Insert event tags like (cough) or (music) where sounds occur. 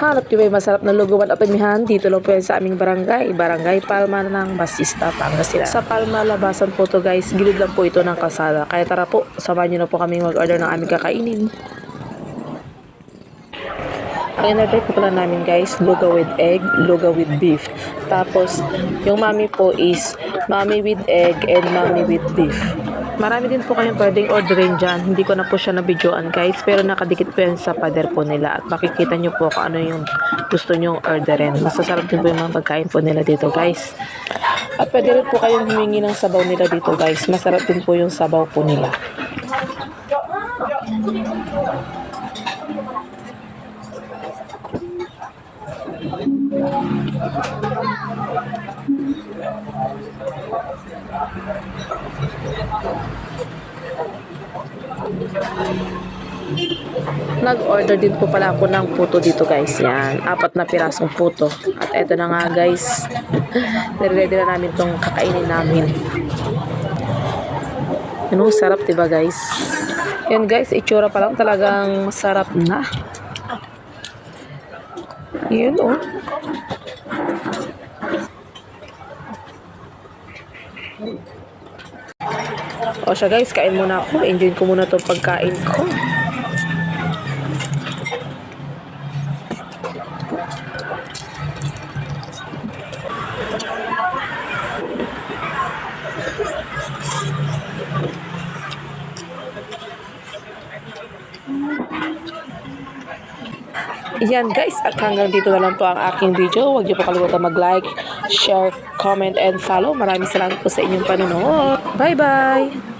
Hanap niyo ba yung masarap na lugawan at amihan? Dito lang po yan sa aming barangay. Barangay Palma ng Basista, Pangasinan. Sa Palma, labasan po to guys. Gilid lang po ito ng kalsada. Kaya tara po, samahan niyo na po kami mag-order ng aming kakainin. Ang in-order po pala namin guys, luga with egg, luga with beef. Tapos, yung mami po is mami with egg and mami with beef. Marami din po kayong pwedeng orderin dyan. Hindi ko na po siya nabidyoan guys, pero nakadikit po yan sa pader po nila. At makikita nyo po kung ano yung gusto nyong orderin. Masasarap din po yung mga pagkain po nila dito guys. At pwede rin po kayong humingi ng sabaw nila dito guys. Masarap din po yung sabaw po nila. Nag-order din po pala ako ng puto dito guys. Yan, apat na pirasong puto. At eto na nga guys. (laughs) Nire-ready na namin tong kakainin namin. Ano, sarap diba guys? Yan guys, itsura pa lang talagang masarap na. Yun oh. O siya guys, kain muna ako. Enjoy ko muna itong pagkain ko. Yan guys, at hanggang dito na lang po ang aking video. Huwag niyo po kalimutan mag-like, share, comment, and follow. Maraming salamat po sa inyong panonood. Bye-bye!